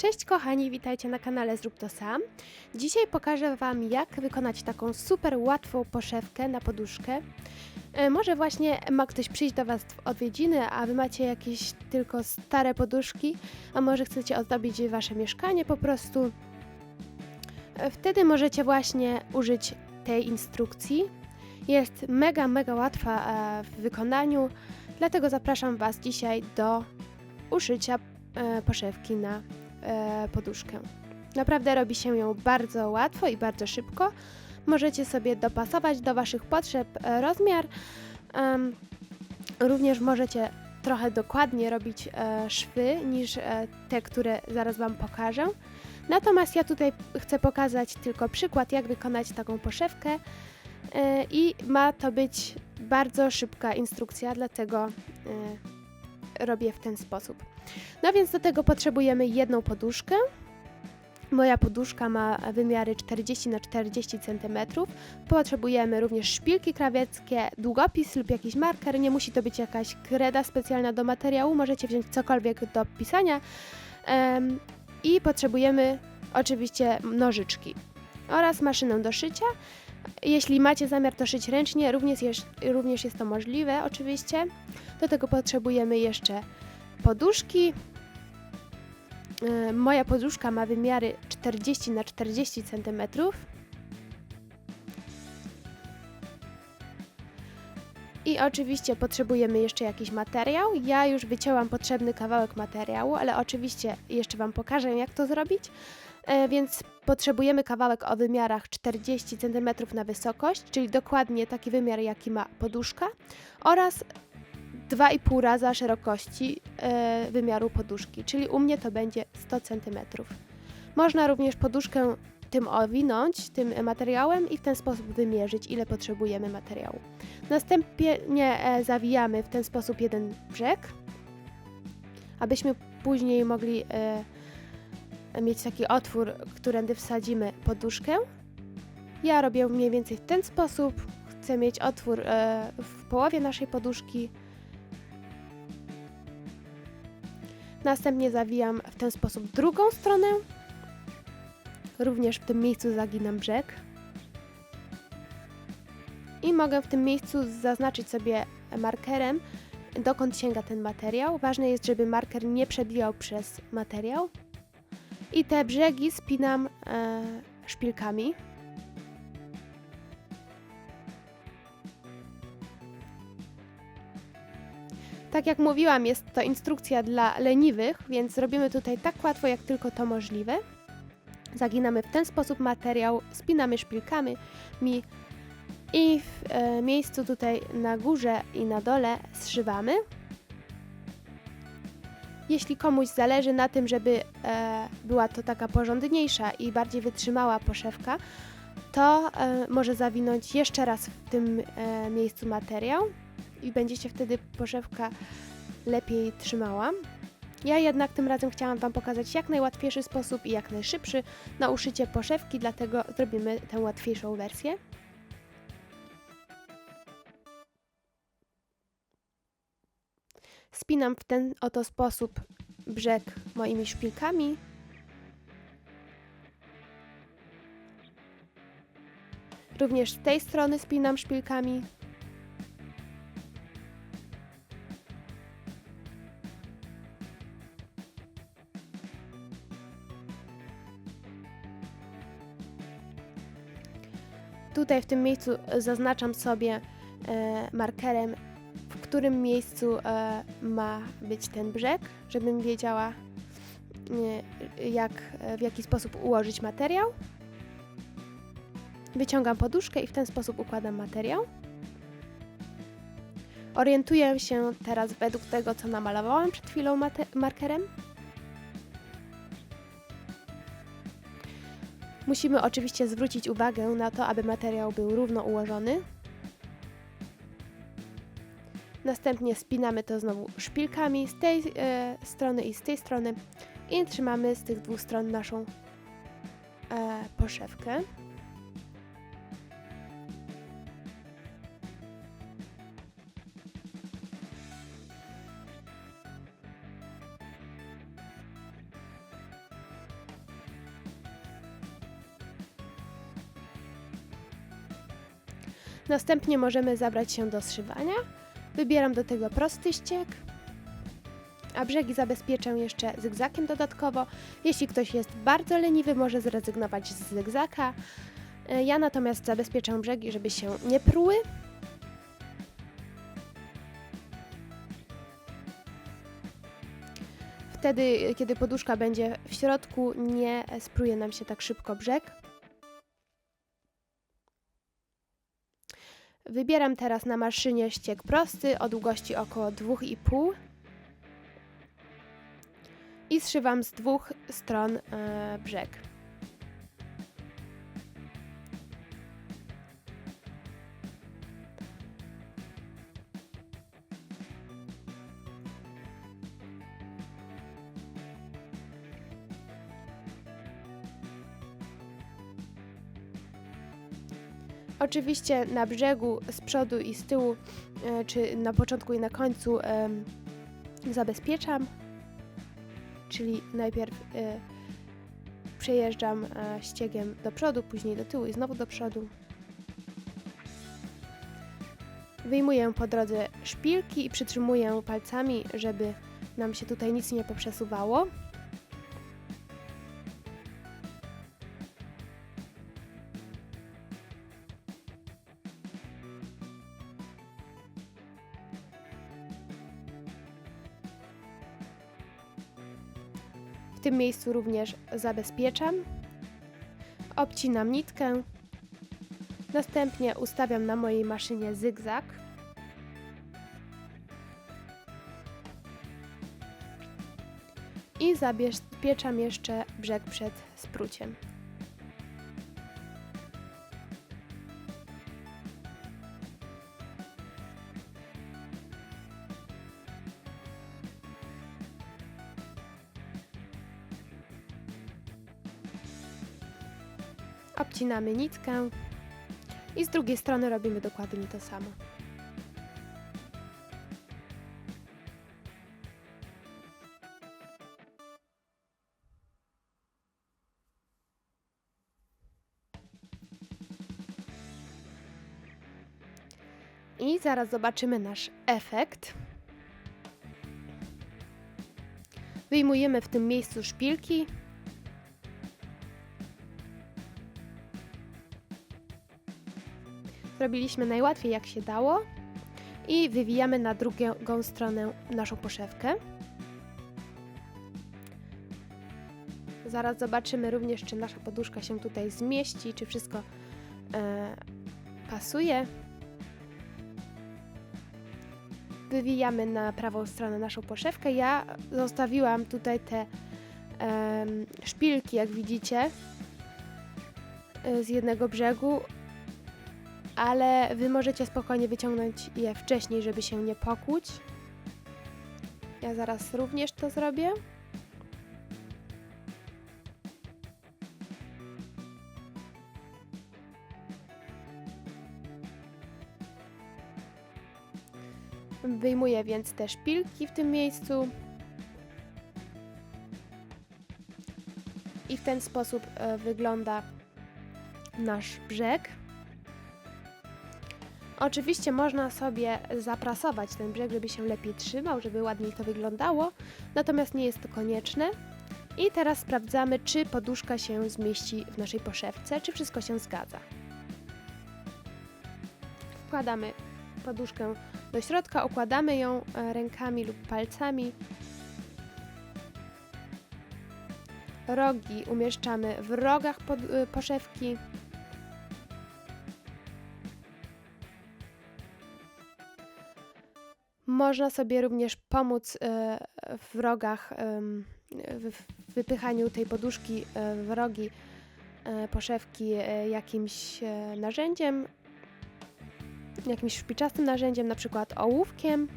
Cześć kochani, witajcie na kanale Zrób to sam. Dzisiaj pokażę Wam jak wykonać taką super łatwą poszewkę na poduszkę. E, Może właśnie ma ktoś przyjść do Was w odwiedziny, a Wy macie jakieś tylko stare poduszki, a może chcecie ozdobić Wasze mieszkanie po prostu. E, Wtedy możecie właśnie użyć tej instrukcji. Jest mega, mega łatwa e, w wykonaniu, dlatego zapraszam Was dzisiaj do uszycia poszewki na poduszkę. Naprawdę robi się ją bardzo łatwo i bardzo szybko. Możecie sobie dopasować do Waszych potrzeb e, rozmiar. Również możecie trochę dokładnie robić e, szwy niż e, te, które zaraz Wam pokażę. Natomiast ja tutaj chcę pokazać tylko przykład, jak wykonać taką poszewkę e, i ma to być bardzo szybka instrukcja, dlatego e, robię w ten sposób. No więc do tego potrzebujemy jedną poduszkę. Moja poduszka ma wymiary 40 na 40 cm. Potrzebujemy również szpilki krawieckie, długopis lub jakiś marker. Nie musi to być jakaś kreda specjalna do materiału, możecie wziąć cokolwiek do pisania. Em, I potrzebujemy oczywiście nożyczki oraz maszynę do szycia. Jeśli macie zamiar to szyć ręcznie, również jest, również jest to możliwe oczywiście. Do tego potrzebujemy jeszcze poduszki. E, Moja poduszka ma wymiary 40 na 40 cm. I oczywiście potrzebujemy jeszcze jakiś materiał. Ja już wycięłam potrzebny kawałek materiału, ale oczywiście jeszcze Wam pokażę, jak to zrobić. E, Więc potrzebujemy kawałek o wymiarach 40 cm na wysokość, czyli dokładnie taki wymiar, jaki ma poduszka, oraz 2,5 raza szerokości e, wymiaru poduszki, czyli u mnie to będzie 100 cm. Można również poduszkę tym owinąć, tym materiałem i w ten sposób wymierzyć, ile potrzebujemy materiału. Następnie e, zawijamy w ten sposób jeden brzeg, abyśmy później mogli mieć taki otwór, którędy wsadzimy poduszkę. Ja robię mniej więcej w ten sposób. Chcę mieć otwór e, w połowie naszej poduszki, Następnie zawijam w ten sposób drugą stronę. Również w tym miejscu zaginam brzeg. I mogę w tym miejscu zaznaczyć sobie markerem, dokąd sięga ten materiał. Ważne jest, żeby marker nie przebijał przez materiał. I te brzegi spinam e, szpilkami. Tak jak mówiłam, jest to instrukcja dla leniwych, więc robimy tutaj tak łatwo, jak tylko to możliwe. Zaginamy w ten sposób materiał, spinamy szpilkami mi i w e, miejscu tutaj na górze i na dole zszywamy. Jeśli komuś zależy na tym, żeby e, była to taka porządniejsza i bardziej wytrzymała poszewka, to e, może zawinąć jeszcze raz w tym e, miejscu materiał i będzie się wtedy poszewka lepiej trzymała. Ja jednak tym razem chciałam Wam pokazać jak najłatwiejszy sposób i jak najszybszy na uszycie poszewki, dlatego zrobimy tę łatwiejszą wersję. Spinam w ten oto sposób brzeg moimi szpilkami. Również z tej strony spinam szpilkami. Tutaj w tym miejscu zaznaczam sobie e, markerem, w którym miejscu e, ma być ten brzeg, żebym wiedziała, e, jak, e, w jaki sposób ułożyć materiał. Wyciągam poduszkę i w ten sposób układam materiał. Orientuję się teraz według tego, co namalowałam przed chwilą markerem. Musimy oczywiście zwrócić uwagę na to, aby materiał był równo ułożony. Następnie spinamy to znowu szpilkami z tej e, strony i z tej strony i trzymamy z tych dwóch stron naszą y, poszewkę. Następnie możemy zabrać się do zszywania Wybieram do tego prosty ścieg, a brzegi zabezpieczę jeszcze zygzakiem dodatkowo. Jeśli ktoś jest bardzo leniwy, może zrezygnować z zygzaka. E, Ja natomiast zabezpieczę brzegi, żeby się nie pruły. Wtedy, kiedy poduszka będzie w środku, nie spruje nam się tak szybko brzeg. Wybieram teraz na maszynie ścieg prosty o długości około 2,5 i zszywam z dwóch stron e, brzeg. Oczywiście na brzegu z przodu i z tyłu, e, czy na początku i na końcu zabezpieczam, czyli najpierw e, przejeżdżam e, ściegiem do przodu, później do tyłu i znowu do przodu. Wyjmuję po drodze szpilki i przytrzymuję palcami, żeby nam się tutaj nic nie poprzesuwało. Tym miejscu również zabezpieczam. Obcinam nitkę. Następnie ustawiam na mojej maszynie zygzak. I zabezpieczam jeszcze brzeg przed spruciem. Obcinamy nitkę i z drugiej strony robimy dokładnie to samo. I zaraz zobaczymy nasz efekt. Wyjmujemy w tym miejscu szpilki Zrobiliśmy najłatwiej jak się dało i wywijamy na drugą stronę naszą poszewkę. Zaraz zobaczymy również, czy nasza poduszka się tutaj zmieści, czy wszystko e, pasuje. Wywijamy na prawą stronę naszą poszewkę. Ja zostawiłam tutaj te e, szpilki, jak widzicie, e, z jednego brzegu ale Wy możecie spokojnie wyciągnąć je wcześniej, żeby się nie pokłuć. Ja zaraz również to zrobię. Wyjmuję więc te szpilki w tym miejscu. I w ten sposób e, wygląda nasz brzeg. Oczywiście można sobie zaprasować ten brzeg, żeby się lepiej trzymał, żeby ładniej to wyglądało, natomiast nie jest to konieczne. I teraz sprawdzamy, czy poduszka się zmieści w naszej poszewce, czy wszystko się zgadza. Wkładamy poduszkę do środka, układamy ją e, rękami lub palcami. Rogi umieszczamy w rogach pod, y, poszewki. Można sobie również pomóc e, w rogach, w wypychaniu tej poduszki e, w rogi e, poszewki jakimś narzędziem, jakimś szpiczastym narzędziem, na przykład ołówkiem.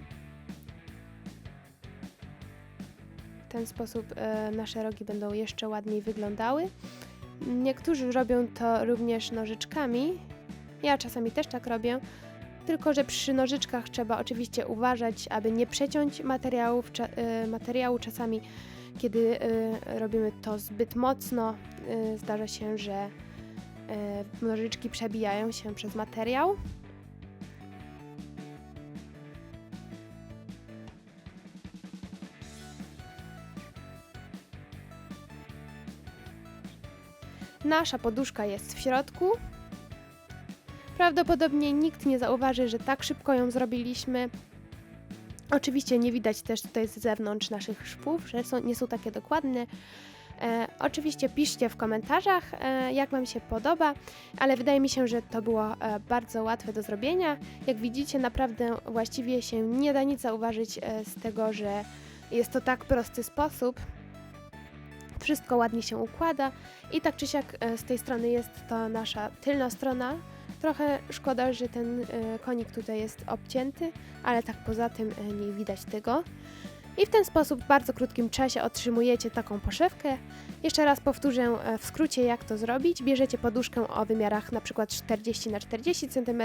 W ten sposób nasze rogi będą jeszcze ładniej wyglądały. Niektórzy robią to również nożyczkami. Ja czasami też tak robię. Tylko, że przy nożyczkach trzeba oczywiście uważać, aby nie przeciąć materiałów, cza, y, materiału czasami, kiedy y, robimy to zbyt mocno. Y, zdarza się, że y, nożyczki przebijają się przez materiał. Nasza poduszka jest w środku, Prawdopodobnie nikt nie zauważy, że tak szybko ją zrobiliśmy. Oczywiście nie widać też tutaj z zewnątrz naszych szwów, że są, nie są takie dokładne. E, oczywiście piszcie w komentarzach, e, jak Wam się podoba, ale wydaje mi się, że to było e, bardzo łatwe do zrobienia. Jak widzicie, naprawdę właściwie się nie da nic zauważyć e, z tego, że jest to tak prosty sposób. Wszystko ładnie się układa i tak czy siak e, z tej strony jest to nasza tylna strona. Trochę szkoda, że ten e, konik tutaj jest obcięty, ale tak poza tym e, nie widać tego. I w ten sposób w bardzo krótkim czasie otrzymujecie taką poszewkę. Jeszcze raz powtórzę e, w skrócie jak to zrobić. Bierzecie poduszkę o wymiarach przykład 40 na 40 cm,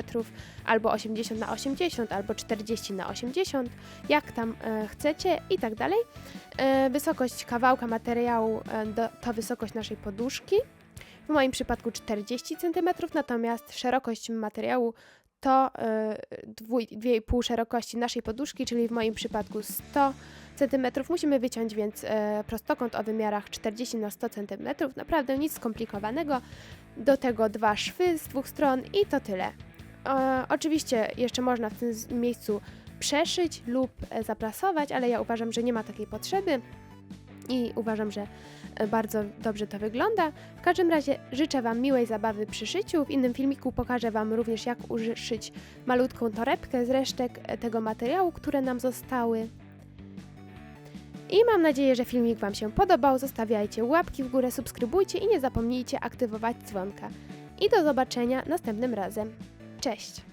albo 80 na 80, albo 40 na 80, jak tam chcecie i tak dalej. Wysokość kawałka materiału to wysokość naszej poduszki. W moim przypadku 40 cm, natomiast szerokość materiału to e, dwój- 2,5 szerokości naszej poduszki, czyli w moim przypadku 100 cm. Musimy wyciąć więc e, prostokąt o wymiarach 40 na 100 cm. Naprawdę nic skomplikowanego. Do tego dwa szwy z dwóch stron i to tyle. Oczywiście jeszcze można w tym miejscu przeszyć lub e, zaprasować, ale ja uważam, że nie ma takiej potrzeby i uważam, że bardzo dobrze to wygląda. W każdym razie życzę Wam miłej zabawy przy szyciu. W innym filmiku pokażę Wam również, jak uszyć malutką torebkę z resztek e, tego materiału, które nam zostały. I mam nadzieję, że filmik Wam się podobał. Zostawiajcie łapki w górę, subskrybujcie i nie zapomnijcie aktywować dzwonka. I do zobaczenia następnym razem. Cześć!